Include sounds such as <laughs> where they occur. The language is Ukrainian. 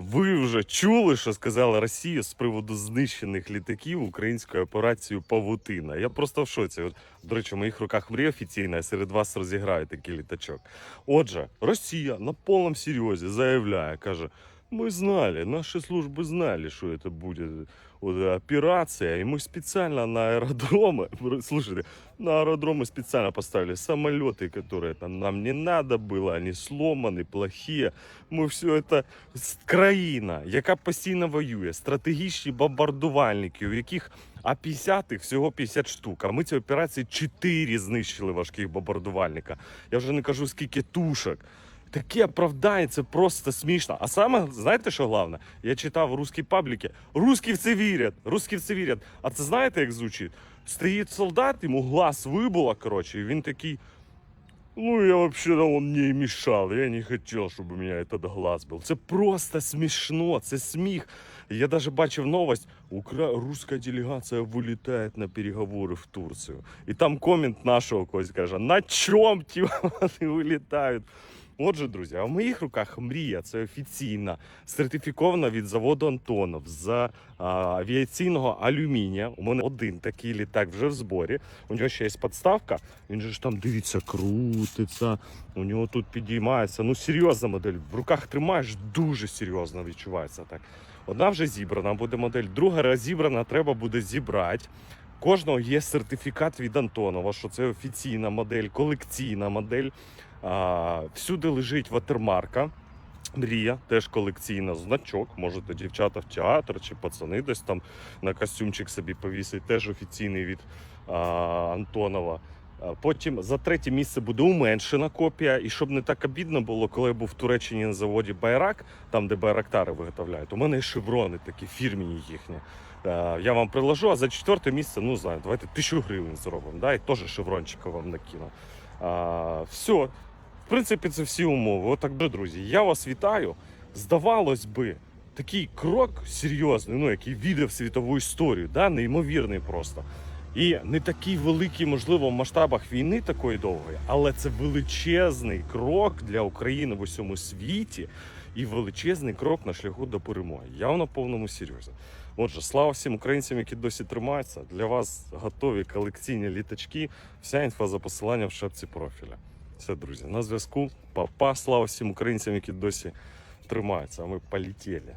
Ви вже чули, що сказала Росія з приводу знищених літаків українською операцією Павутина. Я просто в шоці. От, До речі, в моїх руках мрія офіційна, я серед вас розіграю такий літачок. Отже, Росія на повному серйозі заявляє, каже: ми знали, наші служби знали, що це буде вот, операція, і ми спеціально на аеродроми, <laughs> слушайте, на аэродромы специально поставили самолеты, которые там нам не надо было, они сломаны, плохие. Ми все это з- країна, яка постійно воює, стратегічні бомбардувальники, у яких А-50 їх всього 50 штук. А ми ці операції 4 знищили важких бомбардувальника. Я вже не кажу скільки тушок. Таке оправдання, це просто смішно. А саме, знаєте, що головне? Я читав русські пабліки. Русські в це вірять, русські в це вірять. А це знаєте, як звучить? Стоїть солдат, йому глаз вибуло, коротше, і він такий. Ну, я вообще-то он не мешал. Я не хотел, чтобы у меня этот глаз был. Це просто смішно, це сміх. Я даже бачив новость. Укра... Русская делегация вылетает на переговоры в Турцию. І там комент нашого когось каже, на чом ті вони <laughs> вилітають? Отже, друзі, а в моїх руках мрія це офіційна, сертифікована від заводу Антонов з а, авіаційного алюмінія. У мене один такий літак вже в зборі. У нього ще є подставка. Він же ж там дивіться, крутиться. У нього тут підіймається. Ну, серйозна модель. В руках тримаєш, дуже серйозно відчувається так. Одна вже зібрана буде модель, друга розібрана, треба буде зібрати. Кожного є сертифікат від Антонова, що це офіційна модель, колекційна модель. Всюди лежить ватермарка. Мрія, теж колекційна значок. Можете дівчата в театр чи пацани десь там на костюмчик собі повісить, теж офіційний від а, Антонова. Потім за третє місце буде уменшена копія. І щоб не так обідно було, коли я був в Туреччині на заводі Байрак, там де байрактари виготовляють, у мене є шеврони такі фірмені їхні. Я вам приложу, а за четверте місце, ну знаю, давайте тисячу гривень зробимо. Да? І теж шеврончика вам накину. А, все. В принципі, це всі умови. Отак, же, друзі, я вас вітаю. Здавалось би, такий крок серйозний, ну який віде в світову історію, да? неймовірний просто. І не такий великий, можливо, в масштабах війни такої довгої, але це величезний крок для України в усьому світі і величезний крок на шляху до перемоги. Я на повному серйозі. Отже, слава всім українцям, які досі тримаються. Для вас готові колекційні літачки. Вся інфа за посиланням в шапці профіля. Все, друзі, на зв'язку. Па-па. Слава всім українцям, які досі тримаються. А ми полетіли.